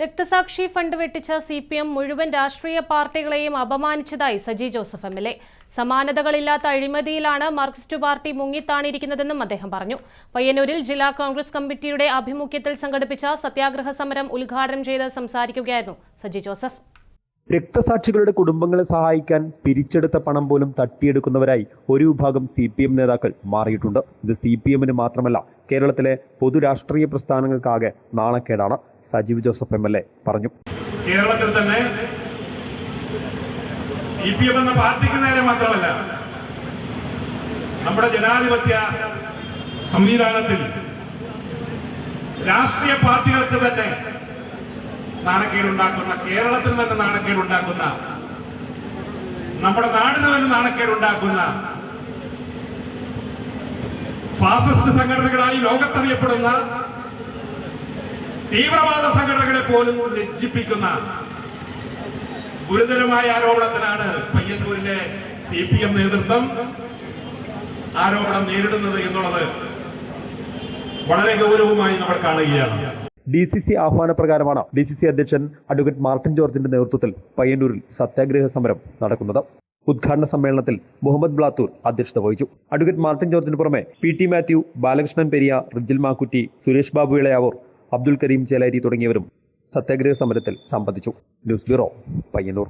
രക്തസാക്ഷി ഫണ്ട് വെട്ടിച്ച C P M മുഴുവൻ രാഷ്ട്രീയ പാർട്ടികളെയും അപമാനിച്ചതായി Saji Joseph M L A. സമാനതകളില്ലാത്ത അഴിമതിയിലാണ് മാർക്സിസ്റ്റ് പാർട്ടി മുങ്ങിത്താണിരിക്കുന്നതെന്നും അദ്ദേഹം പറഞ്ഞു. പയ്യന്നൂരിൽ ജില്ലാ കോൺഗ്രസ് കമ്മിറ്റിയുടെ ആഭിമുഖ്യത്തിൽ സംഘടിപ്പിച്ച സത്യാഗ്രഹ സമരം ഉദ്ഘാടനം ചെയ്ത് സംസാരിക്കുകയായിരുന്നു സജി ജോസഫ്. രക്തസാക്ഷികളുടെ കുടുംബങ്ങളെ സഹായിക്കാൻ പിരിച്ചെടുത്ത പണം പോലും തട്ടിയെടുക്കുന്നവരായി ഒരു വിഭാഗം സി പി എം നേതാക്കൾ മാറിയിട്ടുണ്ട്. ഇത് സി പി എമ്മിന് മാത്രമല്ല കേരളത്തിലെ പൊതുരാഷ്ട്രീയ പ്രസ്ഥാനങ്ങൾക്കാകെ നാണക്കേടാണ് Sajeev Joseph M L A പറഞ്ഞു. കേരളത്തിൽ തന്നെ സി പി എം എന്ന പാർട്ടിക്ക് നേരെ മാത്രമല്ല നമ്മുടെ ജനാധിപത്യ സംവിധാനത്തിൽ രാഷ്ട്രീയ പാർട്ടികൾക്ക് തന്നെ നാണക്കേടുണ്ടാക്കുന്ന കേരളത്തിൽ തന്നെ നാണക്കേടുണ്ടാക്കുന്ന നമ്മുടെ നാടിന് തന്നെ നാണക്കേടുണ്ടാക്കുന്ന ഫാസിസ്റ്റ് സംഘടനകളായി ലോകത്തറിയപ്പെടുന്ന തീവ്രവാദ സംഘടനകളെ പോലും ലജ്ജിപ്പിക്കുന്ന ഗുരുതരമായ ആരോപണത്തിനാണ് പയ്യന്നൂരിലെ സി പി എം നേതൃത്വം ആരോപണം നേരിടുന്നത് എന്നുള്ളത് വളരെ ഗൗരവമായി നമ്മൾ കാണുകയാണ്. ഡി സി സി ആഹ്വാനപ്രകാരമാണ് ഡി സി സി അധ്യക്ഷൻ അഡ്വക്കേറ്റ് മാർട്ടിൻ ജോർജിന്റെ നേതൃത്വത്തിൽ പയ്യന്നൂരിൽ സത്യാഗ്രഹ സമരം നടക്കുന്നത്. ഉദ്ഘാടന സമ്മേളനത്തിൽ മുഹമ്മദ് ബ്ലാത്തൂർ അധ്യക്ഷത വഹിച്ചു. അഡ്വക്കേറ്റ് മാർട്ടിൻ ജോർജിന് പുറമെ പി ടി മാത്യു ബാലകൃഷ്ണൻ പെരിയ റിജിൽ മാക്കുറ്റി സുരേഷ് ബാബു ഇളയാവൂർ അബ്ദുൽ കരീം ചേലാരി തുടങ്ങിയവരും സത്യാഗ്രഹ സമരത്തിൽ സംബന്ധിച്ചു. News bureau Payyanur.